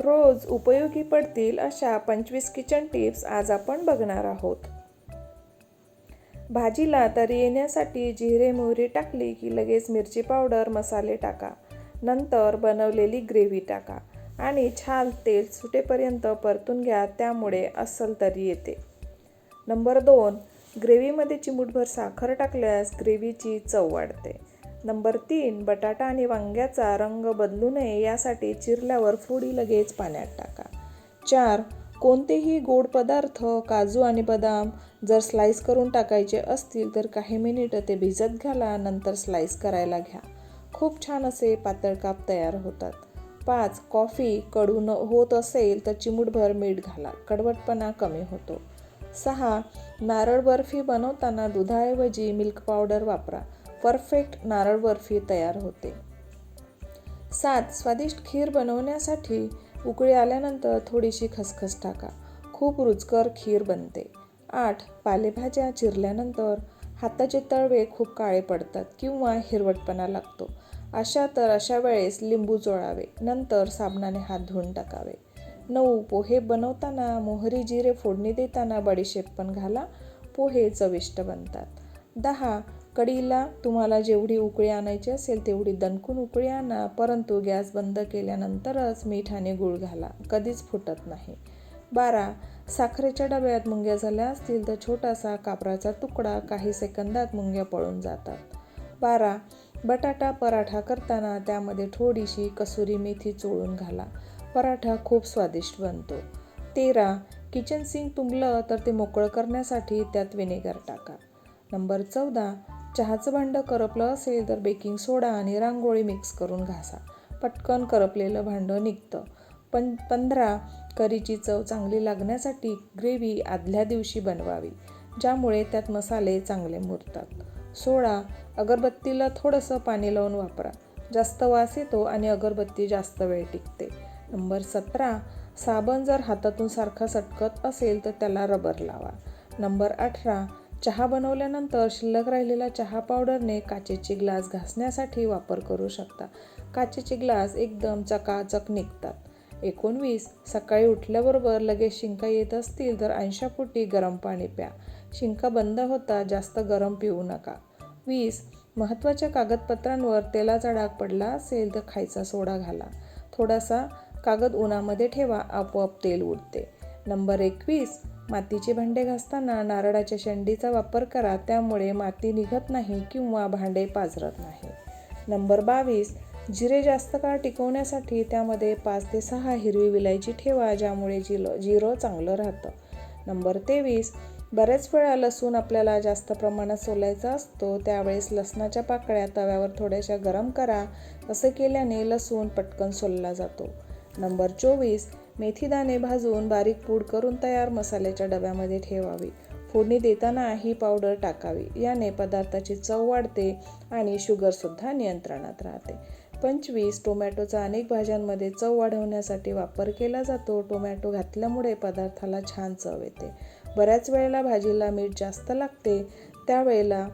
रोज उपयोगी पडतील अशा पंचवीस किचन टिप्स आज आपण बघणार आहोत. भाजीला तरी येण्यासाठी जिरे मोहरी टाकली की लगेच मिरची पावडर मसाले टाका. नंतर बनवलेली ग्रेव्ही टाका आणि छान तेल सुटेपर्यंत परतून घ्या त्यामुळे अस्सल तरी येते. नंबर दोन ग्रेव्हीमध्ये चिमूटभर साखर टाकल्यास ग्रेव्हीची चव वाढते. नंबर तीन बटाटा आणि वांग्याचा रंग बदलू नये यासाठी चिरल्यावर फोडी लगेच पाण्यात टाका. चार कोणतेही गोड पदार्थ काजू आणि बदाम जर स्लाईस करून टाकायचे असतील तर काही मिनिटं ते भिजत घाला नंतर स्लाईस करायला घ्या. खूप छान असे पातळ काप तयार होतात. पाच कॉफी कडू न होत असेल तर चिमूटभर मीठ घाला कडवटपणा कमी होतो. सहा नारळ बर्फी बनवताना दुधाऐवजी मिल्क पावडर वापरा. परफेक्ट नारळ बर्फी तयार होते. सात स्वादिष्ट खीर बनवण्यासाठी उकळी आल्यानंतर थोडीशी खसखस टाका. खूप रुचकर खीर बनते. आठ पालेभाज्या चिरल्यानंतर हाताचे तळवे खूप काळे पडतात किंवा हिरवटपणा लागतो. अशा तर अशा वेळेस लिंबू चोळावे नंतर साबणाने हात धुवून टाकावे. नऊ पोहे बनवताना मोहरी जिरे फोडणी देताना बडीशेप पण घाला. पोहे चविष्ट बनतात. दहा कढीला तुम्हाला जेवढी उकळी आणायची असेल तेवढी दणकून उकळी आणा. परंतु गॅस बंद केल्यानंतरच मीठ आणि गूळ घाला. कधीच फुटत नाही. बारा. साखरेच्या डब्यात मुंग्या झाल्या असतील तर छोटासा कापराचा तुकडा काही सेकंदात मुंग्या पळून जातात. बारा. बटाटा पराठा करताना त्यामध्ये थोडीशी कसुरी मेथी चोळून घाला. पराठा खूप स्वादिष्ट बनतो. तेरा. किचन सिंक तुंबलं तर ते मोकळं करण्यासाठी त्यात विनेगर टाका. नंबर चौदा. चहाचं भांडं करपलं असेल तर बेकिंग सोडा आणि रांगोळी मिक्स करून घासा. पटकन करपलेलं भांडं निघतं. पण पंधरा करीची चव चांगली लागण्यासाठी ग्रेव्ही आदल्या दिवशी बनवावी ज्यामुळे त्यात मसाले चांगले मुरतात. सोळा अगरबत्तीला थोडंसं पाणी लावून वापरा. जास्त वास येतो आणि अगरबत्ती जास्त वेळ टिकते. नंबर सतरा साबण जर हातातून सारखा सटकत असेल तर त्याला रबर लावा. नंबर अठरा चहा बनवल्यानंतर शिल्लक राहिलेला चहा पावडरने काचेचे ग्लास घासण्यासाठी वापर करू शकता. काचेचे ग्लास एकदम चकाचक निघतात. एकोणवीस सकाळी उठल्याबरोबर लगेच शिंका येत असतील तर ऐंशापोटी गरम पाणी प्या. शिंका बंद होता जास्त गरम पिऊ नका. वीस महत्त्वाच्या कागदपत्रांवर तेलाचा डाग पडला असेल तर खायचा सोडा घाला. थोडासा कागद उन्हामध्ये ठेवा आपोआप तेल उडते. नंबर एकवीस मातीचे भांडे घासताना नारळाच्या शेंडीचा वापर करा त्यामुळे माती निघत नाही किंवा भांडे पाझरत नाही. नंबर बावीस जिरे जास्त काळ टिकवण्यासाठी त्यामध्ये पाच ते सहा हिरवी विलायची ठेवा ज्यामुळे जिलो जिरं चांगलं राहतं. नंबर तेवीस बऱ्याच वेळा लसूण आपल्याला जास्त प्रमाणात सोलायचा असतो त्यावेळेस लसणाच्या पाकळ्या तव्यावर थोड्याशा गरम करा असं केल्याने लसूण पटकन सोलला जातो. नंबर चोवीस मेथीदाणे भाजून बारीक पूड करून तयार मसाल्याच्या डब्यामध्ये ठेवावी. फोडणी देताना ही पावडर टाकावी. याने पदार्थाची चव वाढते आणि शुगरसुद्धा नियंत्रणात राहते. पंचवीस टोमॅटोचा अनेक भाज्यांमध्ये चव वाढवण्यासाठी वापर केला जातो. टोमॅटो घातल्यामुळे पदार्थाला छान चव येते. बऱ्याच वेळेला भाजीला मीठ जास्त लागते. त्यावेळेला